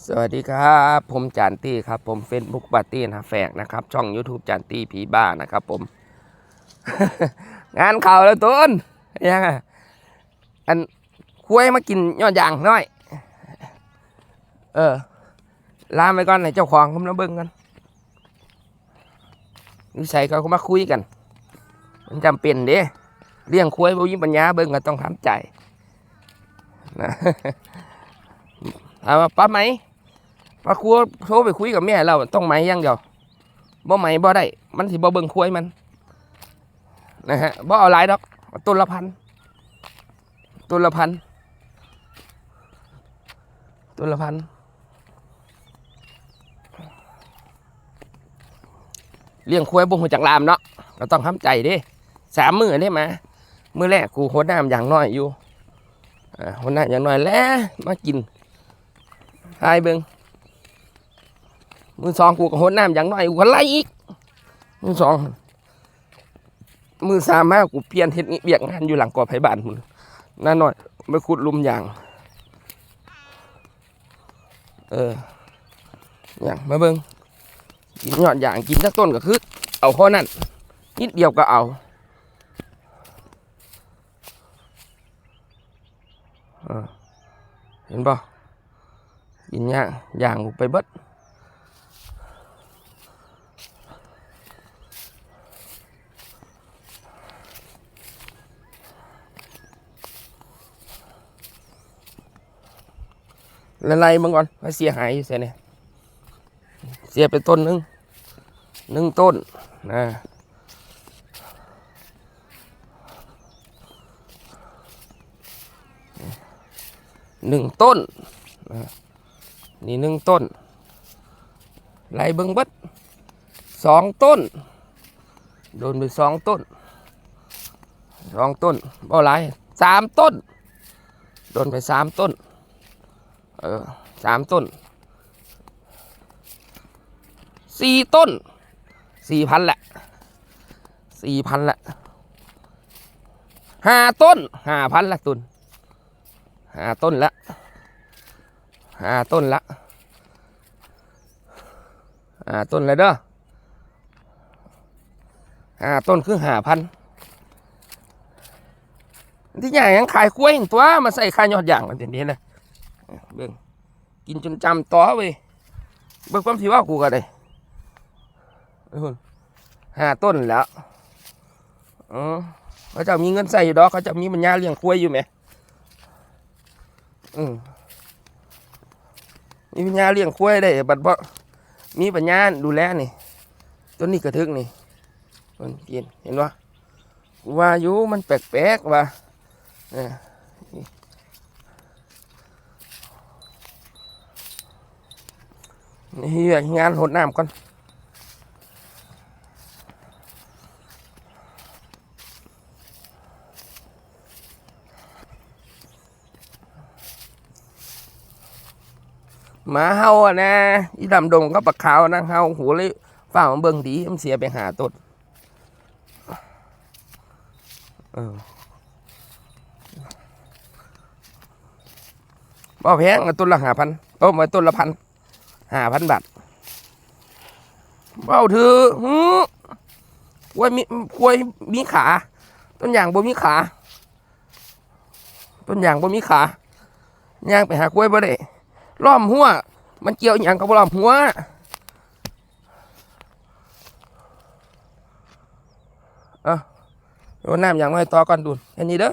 สวัสดีครับ ผมจานตี้ครับ ผมเฟซบุ๊กปาร์ตี้นะแฝกนะครับ ช่อง YouTube จานตี้ผีบ้านะครับผม งานข่าวแล้วตุนยังอันคุ้ยมากินยอดยางน่อย เออลาไปก่อนให้เจ้าของผมมาเบิ่งกันนิสัยเขาก็มาคุยกัน มันจำเป็นเด้เลี้ยงคุ้ยบ่มีปัญญาเบิ่งก็ต้องทำใจนะ ถามว่าป้าไหมป้าครัวโทรไปคุยกับแม่เราต้องไหมย่างเดียวบ่ไหมบ่ได้มันสิบ่เบิ่งคุยมันนะฮะบ่เอาหลายดอกเอาต้นละพันต้นละพันต้นละพันเลี้ยงควายบ่หูจักลามเนาะก็ต้องทำใจด้สามมือได้มามือแรกกูโคตรน้ำอย่างน้อยอยู่อ่าโคตรน้ำอย่างน้อยแล้วมากิน ทายเบิงมือสองกูก็หดน้ำอย่างน้อยกูก็ไล่อีก มือสองมือสามมากูเปลี่ยนเฮ็ดเบียกงานอยู่หลังกอไผ่บานมึงน่าหน่อยไปขุดลุมอย่าง เอออย่างมาเบิงกินยอดอย่างกินสักต้นก็คือเอาข้อนั่นนิดเดียวก็เอาเออเห็นป่ะ กินย่างย่างไปเบิดละลายมึงก่อนว่าเสียหายอยู่เสียเนี่ยเสียไปต้นหนึงหนึ่งต้นนะหนึ่งต้นนี่ นี่หนึ่งต้นไล่เบิ้งบัดสองต้น โดนไปสองต้นสองต้นบ่หลายสามต้น โดนไปสามต้น เออสามต้นสี่ต้นสี่พันแหละสี่พันละห้าต้นห้าพันละตุนห้าต้นละ ห้าต้นละห้าต้นเลยเด้อห้าต้นคือห้าพันที่ใหญ่ยังขายกล้วยตัวมาใส่ขายยอดอย่างกันเดี๋ยวนี้นะเบิ่งกินจนจำต่อเว้ยเบิ่งความที่ว่ากูก็ได้เอ้ยคุณห้าต้นแล้วอ๋อเขาจะมีเงินใส่อยู่ดอกเขาจะมีปัญญาเลี้ยงกล้วยอยู่ไหมอืม มีปัญญาเลี้ยงควายได้บัดบ่มีปัญญาดูแลนี่ต้นนี้กระทึกนี่มันกินเห็นว่าว่าอยู่มันแปลกๆว่ะเนี่ยนี่งานหดน้ำก่อน หมาเฮาอะนะอีดำดงก็ปักขาวนั่งเฮาหูเลยฝ้ามันเบิ่งดีมันเสียไปหาต้นเออบ่แพงต้นละห้าพันโอ้มาต้นละพันห้าพันบาทเบ้าถือหือกล้วยมีกล้วยมีขา ต้นอย่างบ่มีขา ต้นอย่างบ่มีขาย่างไปหากล้วยบ่ได้ ล้อมหัว มันเกี่ยวอย่างกับล้อมหัวเอะโดนน้ำอย่างไรต่อก่อนดูแค่นี้เด้อ